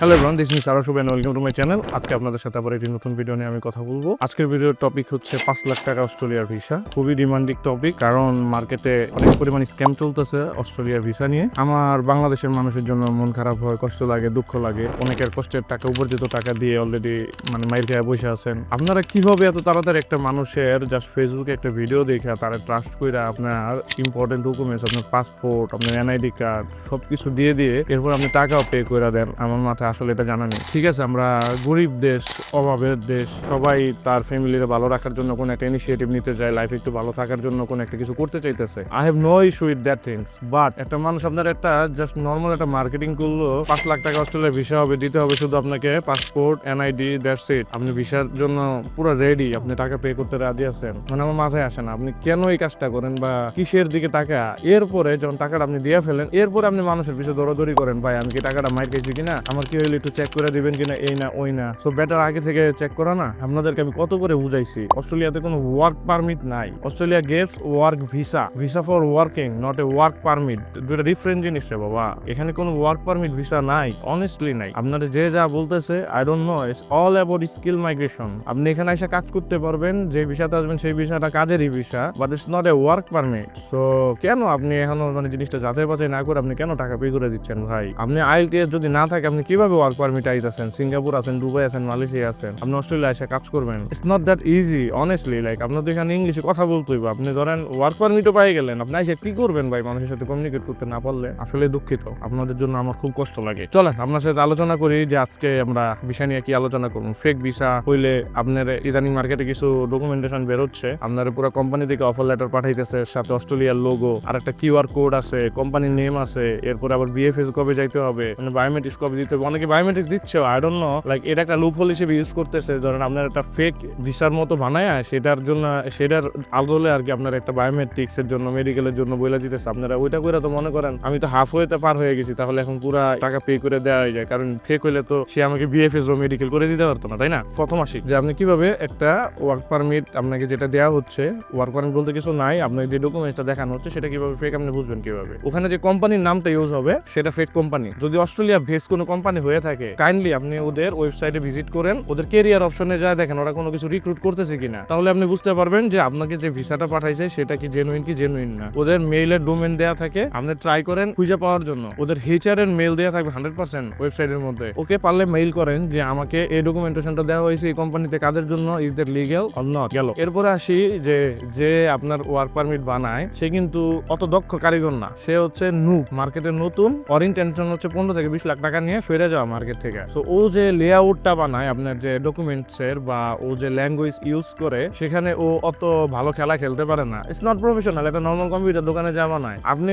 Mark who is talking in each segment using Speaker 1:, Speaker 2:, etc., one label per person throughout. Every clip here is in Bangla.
Speaker 1: Hello everyone this is Sara Shuvo welcome to my channel আজকে আপনাদের সাথে আবার একটি নতুন ভিডিও নিয়ে আমি কথা বলব। আজকের ভিডিওর টপিক হচ্ছে পাঁচ লাখ টাকা অস্ট্রেলিয়ার ভিসা খুবই ডিমান্ডিং টপিক কারণ মার্কেটে অনেক পরিমাণ স্ক্যাম চলতেছে অস্ট্রেলিয়ার ভিসা নিয়ে। আমার বাংলাদেশের মানুষের জন্য মন খারাপ হয়, কষ্ট লাগে, দুঃখ লাগে। অনেকের কষ্টের টাকা, উপার্জিত টাকা দিয়ে অলরেডি মানে মাইল খেয়ে বসে আছেন। আপনারা কীভাবে এত তাড়াতাড়ি একটা মানুষের জাস্ট ফেসবুকে একটা ভিডিও দেখে, তারা ট্রাস্ট করে আপনার ইম্পর্টেন্ট ডকুমেন্টস আপনার পাসপোর্ট আপনার এনআইডি কার্ড সবকিছু দিয়ে দিয়ে এরপর আপনি টাকাও পে করে দেন? আমার মাথায় আসলে এটা জানা নেই। ঠিক আছে, আমরা গরিব দেশ, অভাবের দেশ, সবাই তার ফ্যামিলির ভালো রাখার জন্য কোনো একটা ইনিশিয়েটিভ নিতে যায় লাইফে একটু ভালো থাকার জন্য কোনো একটা কিছু করতে চাইতেছে। I have no issue with that things but একটা মানুষ আপনার একটা জাস্ট নর্মাল একটা মার্কেটিং করল, পাঁচ লাখ টাকা অস্ট্রেলিয়া ভিসা হবে, দিতে হবে শুধু আপনাকে পাসপোর্ট এনআইডি দ্যাটস ইট আপনি ভিসার জন্য পুরো রেডি আপনি টাকা পে করতে রাজি আছেন। মানে আমার মাথায় আসে না, আপনি কেন এই কাজটা করেন বা কিসের দিকে টাকা এরপরে যখন টাকাটা আপনি দিয়ে ফেলেন, এরপরে আপনি মানুষের পিছনে দৌড়াদৌড়ি করেন, ভাই, আমি কি টাকাটা মাইর খাইছি কিনা? আমার কি হইলে একটু চেক করে দিবেন কিনা, এই না, ওই না। সো বেটার আগে থেকে চেক করা না? আপনাদেরকে আমি কত করে বুঝাইছি। অস্ট্রেলিয়াতে কোনো ওয়ার্ক পারমিট নাই। Australia gives work visa visa for working not a work permit দুটো ডিফারেন্ট জিনিস রে বাবা। এখানে কোনো ওয়ার্ক পারমিট ভিসা নাই। অনেস্টলি নাই। আপনারা যে যা বলতেছে I don't know it's all about skill migration আপনি এখানে এসে কাজ করতে পারবেন, যে ভিসাতে আসবেন, সেই ভিসাটা কাজেরই visa but it's not a work permit so কেন আপনি এখনও মানে জিনিসটা যাচাই বাছাই না করে আপনি কেন টাকা পে করে দিচ্ছেন ভাই? আপনি আইএলটিএস যদি না থাকে, আপনি কীভাবে ওয়ার্ক পারমিট আইতেছেন? সিঙ্গাপুর আছেন, দুবাই আছেন, মালয়েশিয়া আছেন। আপনি অস্ট্রেলিয়া এসে কাজ করবেন। It's not that easy honestly like আপনার এখানে ইংলিশে কথা বলতে হইব। আপনি ধরেন ওয়ার্ক পারমিটও পাই গেলেন। আপনি এসে কি করবেন ভাই মানুষের সাথে কমিউনিকেট করতে না পারলে? আসলে দুঃখিত। আপনাদের জন্য আমার খুব কষ্ট লাগে। চলেন, আপনার সাথে আলোচনা করি যে আজকে আমরা বিষয় নিয়ে কি আলোচনা করব। ফেক ভিসা হইলে আপনার ইদানিং মার্কেটে কিছু ডকুমেন্টেশন বেরোচ্ছে। আপনার পুরো কোম্পানি থেকে অফার লেটার পাঠাইতেছে, সাথে অস্ট্রেলিয়ার লোগো আর একটা কিউআর কোড আছে কোম্পানির নেম আছে, এরপরে আবার বিএফএস কবে যাইতে হবে মানে বায়োমেট্রিক্স কবে দিতে হবে অনেকে বায়োমেট্রিক্স দিচ্ছে আই ডোন্ট নো লাইক এটা একটা লুপ হোল হিসেবে ইউজ করতেছে। ধরেন আপনার একটা ফেক ভিসার মতো বানায় সেটার জন্য, সেটার আদলে আর কি আপনার একটা বায়োমেট্রিক্স এর জন্য মেডিকেলের জন্য বইলা দিতেছে। আপনারা ওইটা করে তো মনে করেন, আমি তো হাফ ওয়েতে পার হয়ে গেছি, তাহলে এখন পুরা টাকা পে করে দেওয়া হয়ে যায়। কারণ ফেক হইলে তো সে আমাকে বিএফএস বা মেডিকেল করে দিতে পারতো না, তাই না? প্রথম আসি যে আপনি কীভাবে একটা ওয়ার্ক পারমিট আপনাকে যেটা দেওয়া হচ্ছে ওয়ার্ক পারমিট বলতে কিছু নাই আপনাকে যে ডকুমেন্টসটা দেখানো হচ্ছে, সেটা কীভাবে ফেক আপনি বুঝবেন কীভাবে? ওখানে যে কোম্পানির নামটা ইউজ হবে, সেটা ফেক কোম্পানি যদি অস্ট্রেলিয়া বেস কোনো কোম্পানি হয়ে থাকে। কাইন্ডলি আপনি ওদের ওয়েবসাইটে ভিজিট করেন। ওদের কেরিয়ার অপশনে যায় দেখেন ওরা কোনো কিছু রিক্রুট করতেছে কিনা। তাহলে আপনি বুঝতে পারবেন যে আপনাকে যে ভিসাটা পাঠাইছে সেটা কি জেনুইন কি জেনুইন না। ওদের মেইলের ডোমেন দেওয়া থাকে। আপনি ট্রাই করেন খুঁজে পাওয়ার জন্য। ওদের হেচার এর মেইল দেওয়া থাকবে হান্ড্রেড পার্সেন্ট ওয়েবসাইটের মধ্যে। ওকে পারলে মেইল করেন যে আমাকে এই ডকুমেন্টেশনটা দেওয়া হয়েছে এই কোম্পানিতে কাদের জন্য? Is that legal or not গেল। এরপরে আসি যে যে আপনার ওয়ার্ক পারমিট বানায়, সে কিন্তু অত দক্ষ কারিগর না। সে হচ্ছে নু মার্কেটে নতুন। ওর ইন্টেনশন হচ্ছে পনেরো থেকে বিশ লাখ টাকা নিয়ে ফিরে যাওয়া মার্কেট থেকে। তো ও যে লেআউটটা বানায় আপনার যে ডকুমেন্টস এর বা ও যে ল্যাঙ্গুয়েজ ইউজ করে, সেখানে ও অত ভালো খেলা খেলতে পারে না। ইটস নট প্রফেশনাল একটা নর্মাল কম্পিউটার দোকানে যা বানায়। আপনি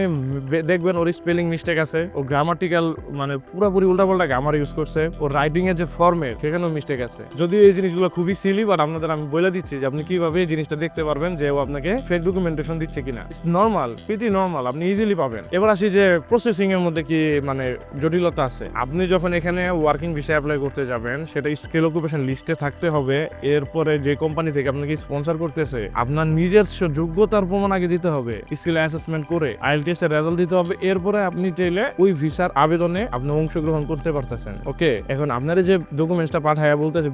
Speaker 1: দেখবেন ওর স্পেলিং মিস্টেক আছে, ও গ্রামাটিক্যাল মানে পুরোপুরি উল্টাপাল্টা গ্রামার ইউজ করছে ও রাইটিং এর যে ফর্মেট সেখানেও মিস্টেক আছে। যদিও এই জিনিসগুলো খুবই সিলি বাট আপনাদের আমি বলে দিচ্ছি যে আপনি কীভাবে এই জিনিসটা দেখতে পারবেন যে ও আপনাকে ফেক ডকুমেন্টেশন দিচ্ছে কিনা। ইটস নর্মাল পিটি নর্মাল আপনি ইজিলি পাবেন। এবার আসি যে প্রসেসিং এর মধ্যে কি মানে জটিলতা আছে। আপনি যখন এখানে ওয়ার্কিং ভিসা অ্যাপ্লাই করতে যাবেন, সেটা স্কিল অকুপেশন লিস্টে থাকতে হবে। এরপরে যে কোম্পানি থেকে আপনাকে স্পন্সর করতেছে, আপনার নিজের যোগ্যতার প্রমাণ আগে দিতে হবে স্কিল অ্যাসেসমেন্ট করে আইএলটিএস এর রেজাল্ট দিতে হবে। এরপরে আপনি চাইলে ওই ভিসার আবেদনে আপনি অংশগ্রহণ করতে পারতেছেন ওকে এখন আপনার যে ডকুমেন্টসটা পাঠায় বলতেছে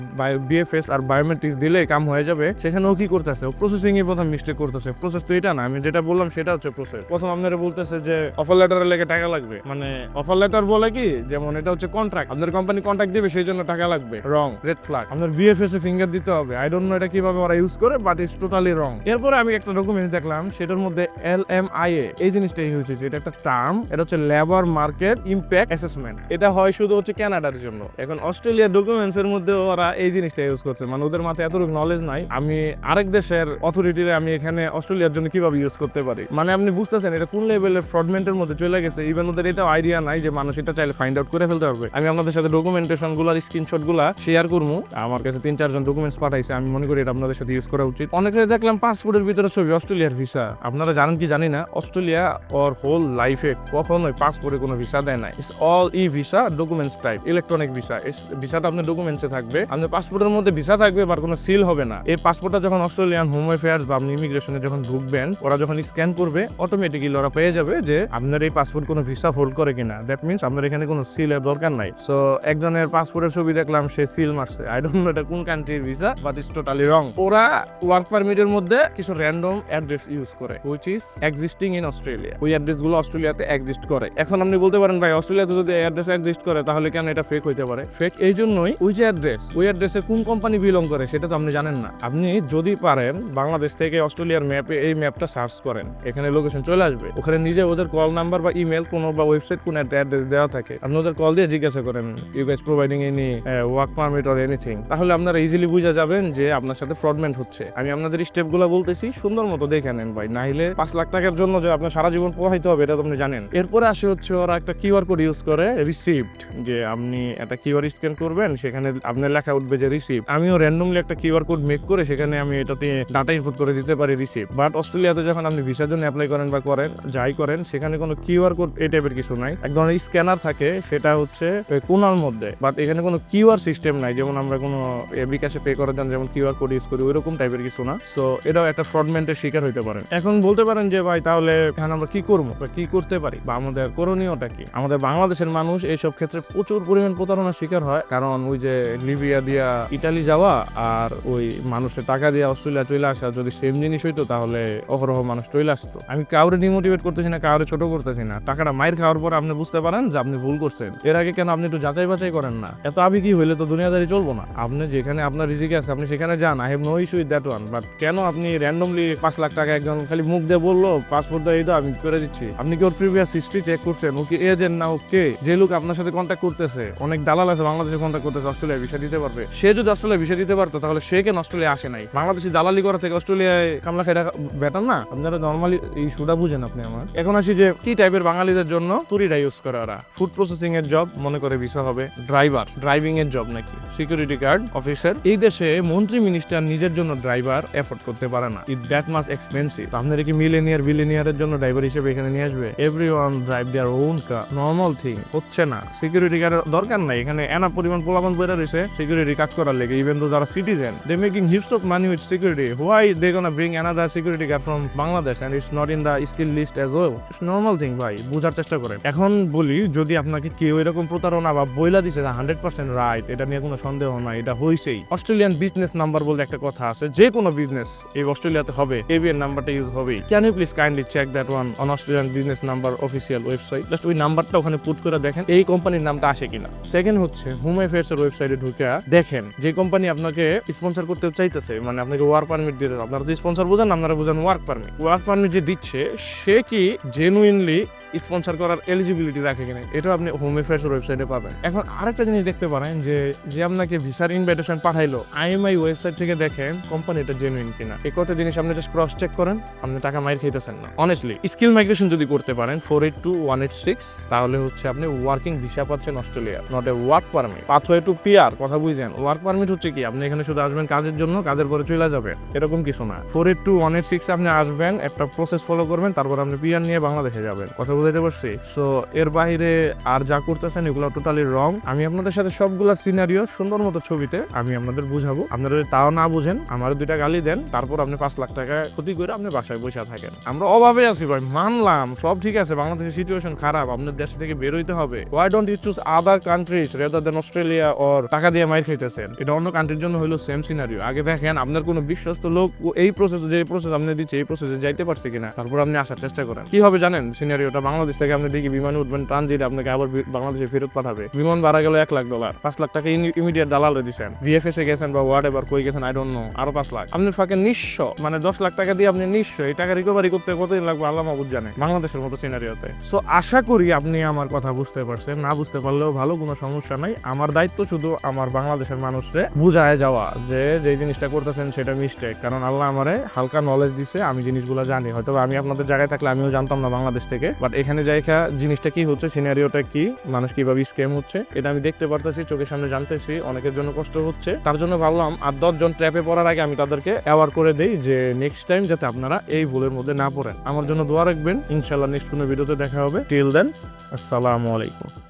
Speaker 1: বিএফএস আর বায়োমেট্রিক্স দিলে কাম হয়ে যাবে সেখানে ও কি করতেছে? প্রসেসিং এ প্রথম মিস্টেক করতেছে। প্রসেস তো এটা না, আমি যেটা বললাম সেটা হচ্ছে প্রসেস প্রথম আপনারা বলতেছে যে অফার লেটারের লেগে টাকা লাগবে। মানে অফার লেটার বলে কি? যেমন এটা হচ্ছে কন্ট্রাক্ট আপনার কোম্পানি কন্ট্রাক্ট দিবে, সেই জন্য টাকা লাগবে। রং রেড ফ্ল্যাগ আপনার ভিএফএস এ ফিঙ্গার দিতে হবে। আই ডোন্ট নো এটা কীভাবে ওরা ইউজ করে বাট ইটস টোটালি রং এরপরে আমি একটা ডকুমেন্ট দেখলাম, সেটার মধ্যে এল এম আই এ এই জিনিসটাই হয়েছে যে এটা একটা টার্ম এটা হচ্ছে লেবার মার্কেট ইম্প্যাক্ট অ্যাসেসমেন্ট এটা হয় শুধু হচ্ছে কানাডার জন্য। এখন অস্ট্রেলিয়ার ডকুমেন্টস এর মধ্যে ওরা এই জিনিসটা ইউজ করছে। মানে ওদের মাথায় এতটুকু নলেজ নাই। আমি আরেক দেশের অথরিটিরে আমি এখানে অস্ট্রেলিয়ার জন্য কীভাবে ইউজ করতে পারি? মানে আপনি বুঝতেছেন, এটা কোন লেভেলের ফ্রডমেন্টের মধ্যে চলে গেছে? ইভেন ওদের এটাও আইডিয়া নাই যে মানুষ এটা চাইলে ফাইন্ড আউট করে ফেলতে পারবে। আমি আপনাদের সাথে ডকুমেন্টেশনগুলার স্ক্রিনশটগুলা শেয়ার করব আমার কাছে তিন, চারজন ডকুমেন্টস পাঠাইছে, আমি মনে করি এটা আপনাদের সাথে ইউজ করা উচিত। অনেকে দেখলাম পাসপোর্টের ভিতরে ছবি, অস্ট্রেলিয়ার ভিসা আপনারা জানেন কি জানি না, অস্ট্রেলিয়া ওর হোল লাইফে কখনোই পাসপোর্টে কোনো ভিসা দেয় না it's all e visa documents type electronic visa ভিসাটা আপনার ডকুমেন্টসে থাকবে। আপনার পাসপোর্টের মধ্যে ভিসা থাকবে বা কোনো সিল হবে না। এই পাসপোর্টটা যখন অস্ট্রেলিয়ান হোম অ্যাফেয়ার্স বা আপনি ইমিগ্রেশনে যখন ঢুকবেন, ওরা যখন স্ক্যান করবে অটোমেটিক্যালি ওরা পেয়ে যাবে যে আপনার এই পাসপোর্ট কোনো ভিসা হোল্ড করে কিনা। দ্যাট মিনস আপনার এখানে কোনো সিলের দরকার নাই। সো একজনের পাসপোর্টের ছবি দেখলাম, সে সিল মারছে। আই ডোন্ট নো এটা কোন কান্ট্রির visa but it's totally wrong ওরা ওয়ার্ক পারমিটের মধ্যে কিছু র্যান্ডম অ্যাড্রেস ইউজ করে which is existing in Australia ওই অ্যাড্রেসগুলো অস্ট্রেলিয়াতে এক্সিস্ট করে। এখন আপনি বলতে পারেন, ভাই অস্ট্রেলিয়াতে যদি অ্যাড্রেস এক্সিস্ট করে, তাহলে কেন এটা ফেক হইতে পারে? ফেক এই জন্যই ওই যে অ্যাড্রেস ওই অ্যাড্রেসে কোন কোম্পানি বিলং করে, সেটা তো আপনি জানেন না। আপনি যদি পারেন, বাংলাদেশ থেকে অস্ট্রেলিয়ার ম্যাপে এই ম্যাপটা সার্চ করেন, এখানে লোকেশন চলে আসবে। ওখানে নিজে ওদের কল নাম্বার বা ইমেল কোনো বা ওয়েবসাইট কোন অ্যাড্রেস দেওয়া থাকে। আপনি ওদের কল দিয়ে জিজ্ঞাসা করেন you guys providing any work permit or anything তাহলে আপনারা ইজিলি বুঝা যাবেন যে আপনার সাথে ফ্রডমেন্ট হচ্ছে। আমি আপনাদের স্টেপগুলো বলতেছি, সুন্দর মতো দেখে নেন ভাই নাইলে পাঁচ লাখ টাকার জন্য যে আপনার সারা জীবন প্রবাহিত হবে, এটা তো আপনি জানেন। এরপরে আসে হচ্ছে ওরা একটা কিউআর কোড ইউজ করে রিসিপ্ট যে আপনি একটা কিউআর স্ক্যান করবেন, সেখানে আপনার লেখা উঠবে যে রিসিপ্ট আমিও র্যান্ডমলি একটা কিউআর কোড মেক করে, সেখানে আমি এটাতে ডাটা ইনপুট করে দিতে পারি রিসিপ্ট বাট অস্ট্রেলিয়াতে যখন আপনি ভিসার জন্য অ্যাপ্লাই করেন বা করেন, যাই করেন, সেখানে কোনো কিউআর কোড এই টাইপের কিছু নাই। এক ধরনের স্ক্যানার থাকে, সেটা হচ্ছে কোনার মধ্যে। বাট এখানে কোনো কিউআর সিস্টেম নাই, যেমন আমরা কোনো বিকাশে পে করে দেন, যেমন কিউআর কোড ইউজ করি, ওইরকম টাইপের কিছু না। সো এটাও একটা ফ্রডমেন্টের শিকার হইতে পারেন এখন বলতে পারেন যে, ভাই, তাহলে এখন আমরা কি করব? বা কি করতে পারি? বা আমাদের করণীয়টা কি? আমাদের বাংলাদেশের মানুষ এইসব ক্ষেত্রে প্রচুর পরিমাণ প্রতারণার শিকার হয়। কারণ ওই যে লিবিয়া দিয়া ইটালি যাওয়া আর ওই মানুষের টাকা দিয়ে অস্ট্রেলিয়া চলে আসা, যদি সেম জিনিস হইতো, তাহলে অহরহ মানুষ চলে আসতো। আমি কাউরে ডিমোটিভেট করতেছি না, কাউরে ছোট করতেছি না। টাকাটা মায়ের খাওয়ার পর আপনি বুঝতে পারেন যে আপনি ভুল করছেন। এর আগে কেন আপনি একটু যাচাই বাছাই করেন না। এত আবেগী হইলে তো দুনিয়াদারি চলবো না। আপনি যেখানে আপনার রিজিক আছে, আপনি সেখানে যান। I have no issue with that one but কেন আপনি র্যান্ডমলি পাঁচ লাখ টাকা একজন খালি মুখ দিয়ে বলল পাসপোর্ট দিয়ে দাও, আমি করে দিচ্ছি আপনি কি ওর প্রিভিয়াস হিস্ট্রি চেক করছেন? ও কি এজেন্ট না ওকে যে লোক আপনার সাথে কন্ট্যাক্ট করতেছে, অনেক দালাল আছে বাংলাদেশে কন্ট্যাক্ট করতেছে, অস্ট্রেলিয়া ভিসা দিতে পারবে। সে যদি অস্ট্রেলিয়া ভিসা দিতে পারতো, তাহলে সে কেন অস্ট্রেলিয়া আসে নাই? বাংলাদেশি দালালি করা থেকে অস্ট্রেলিয়ায় কামলা খাইটা বেটার না? আপনারা নর্মালি এই সুটা বুঝেন আপনি আমার। এখন আসি যে, কি টাইপের বাঙালিদের জন্য তুরিটা ইউজ করে ওরা? ফুড প্রসেসিং এর জব মনে করে ভিসা হবে। ড্রাইভার ড্রাইভিং এর জব নাকি? সিকিউরিটি গার্ড অফিসার এই দেশে মন্ত্রী মিনিস্টার নিজের জন্য ড্রাইভার এফোর্ড করতে পারে না। ইট দ্যাট মাস এক্সপেন্সিভ আপনারা কি মিলেনিয়ার বিলিনিয়ারের জন্য ড্রাইভার হিসেবে এখানে নিয়ে আসবে? Every one drive their own car normal thing হচ্ছে না। সিকিউরিটি গার্ডের দরকার নাই। এখানে এনা পরিমাণ পোলাপান বইরা রয়েছে সিকিউরিটি কাজ করার লেগে ইভেন তো যারা citizen they making heaps of money with security why they gonna bring another security guard from Bangladesh and it's not in the skill list as well it's normal thing ভাই। বোঝার চেষ্টা করেন। এখন বলি, যদি আপনাকে কেউ এরকম প্রতারণা বা বইলা দিছে হান্ড্রেড পার্সেন্ট রাইট এটা নিয়ে কোনো সন্দেহ নাই, এটা হয়েছেই অস্ট্রেলিয়ান বিজনেস নাম্বার বলে একটা কথা আছে, যে কোনো বিজনেস এই অস্ট্রেলিয়াতে হবে এবিএন নাম্বারটা ইউজ হবে। Can you please kindly check that one on Australian business number official website just ওই নাম্বারটা ওখানে পুট করে দেখেন, এই কোম্পানির নামটা আসে কিনা। সেকেন্ড হচ্ছে হোম অ্যাফেয়ার্স এর ওয়েবসাইটে ঢুকে দেখেন, যে কোম্পানি আপনাকে স্পন্সর করতে চাইতেছে মানে আপনাকে ওয়ার্ক পারমিট দিতে আপনারা যে স্পন্সর বোঝেন, আপনারা বোঝেন ওয়ার্ক পারমিট ওয়ার্ক পারমিট যে দিচ্ছে, সে কি জেনুইনলি স্পন্সর করার এলিজিবিলিটি রাখে কিনা এটা আপনি হোম অ্যাফেয়ার্স ওয়েবসাইটে পাবেন। এখন আরেকটা জিনিস দেখতে পারেন যে যে আপনাকে ভিসার ইনভাইটেশন পাঠাইলো আইএমআই ওয়েবসাইট থেকে দেখেন কোম্পানিটা জেনুইন কিনা। এই কত জিনিস আপনি জাস্ট ক্রস চেক করেন, আপনি টাকা মাইর খাইতেছেন না। অনেস্টলি স্কিল মাইগ্রেশন যদি করতে পারেন four eight two one eight six তাহলে হচ্ছে আপনি ওয়ার্কিং ভিসা পাচ্ছেন Australia not a work permit pathway to PR কথা বুঝছেন ওয়ার্ক পারমিট হচ্ছে কি, আপনি এখানে শুধু আসবেন কাজের জন্য, কাজের পরে চলে যাবেন, এরকম কিছু না। Four eight two one eight six আপনি আসবেন, একটা প্রসেস ফলো করবেন, তারপর আপনি পিআর নিয়ে বাংলাদেশে যাবেন, কথা বুঝাইতে পারছি? সো এর বাইরে আর যা করতেছেন, এগুলো টোটালি রং আমি আপনাদের সাথে সবগুলা সিনারিও সুন্দর মতো ছবিতে আমি আপনাদের বুঝাবো। আপনারা তাও না বুঝেন আমার দুইটা গালি দেন, তারপর আপনি পাঁচ লাখ টাকা ক্ষতি করে আপনি বাসায় বসে থাকেন। আমরা অভাবে আছি ভাই, মানলাম, সব ঠিক আছে, বাংলাদেশের সিচুয়েশন খারাপ, আপনার দেশ থেকে বেরোইতে হবে। Why don't you choose other countries rather than Australia ওর টাকা দিয়ে মাইর খাইতেছেন? এটা অন্য কান্ট্রির জন্য হলো সেম সিনারিও আগে দেখেন, আপনার কোনো বিশ্বস্ত লোক এই প্রসেস যে প্রসেস আপনি দিচ্ছে, এই প্রসেসে যাইতে পারছে কিনা, তারপর আপনি আসার চেষ্টা করেন। কি হবে জানেন? সিনারিওটা বাংলাদেশ থেকে আপনি দেখি বিমানে উঠবেন, ট্রানজিট আপনাকে আবার বাংলাদেশে ফেরত পাঠাবে। বিমান ভাড়া গেল এক লাখ ডলার। পাঁচ লাখ টাকা ইমিডিয়েট দালালে দিচ্ছেন ভিএফএস এ গেছেন বা হোয়াট এভার কই গেছেন আই ডোন্ট নো আরও পাঁচ লাখ। আপনি ফাঁকে নিঃস্ব মানে দশ লাখ টাকা দিয়ে আপনি নিঃস্ব, এই টাকা রিকভারি করতে কতদিন লাগবে আল্লাহ মাহবুদ জানে। বাংলাদেশের মতো সিনারিওতে সো আশা করি আপনি আমার কথা বুঝতে পারছেন। না বুঝতে পারলেও ভালো, কোনো সমস্যা নাই। আমার দায়িত্ব শুধু আমার বাংলাদেশের মানুষরে বুঝায় যাওয়া যে যে জিনিসটা করতেছেন সেটা মিস্টেক কারণ আল্লাহ আমারে হালকা নলেজ দিছে, আমি জিনিসগুলো জানি। হয়তো আমি আপনাদের জায়গায় থাকলে আমিও জানতাম না বাংলাদেশ থেকে বাট এখানে জায়গা জিনিসটা কি হচ্ছে সিনারিওটা কি, মানুষ কীভাবে স্ক্যাম হচ্ছে, এটা আমি দেখতে পারতেছি, চোখের সামনে জানতেছি, অনেকের জন্য কষ্ট হচ্ছে। তার জন্য ভাবলাম, আর দশজন ট্র্যাপে পড়ার আগে আমি তাদেরকে অ্যাওয়ার করে দিই যে নেক্সট টাইম যাতে আপনারা এই ভুলের মধ্যে না পড়েন। আমার জন্য দোয়া রাখবেন ইনশাল্লাহ নেক্সট কোনো ভিডিওতে দেখা হবে। টিল দেন আসসালামু আলাইকুম।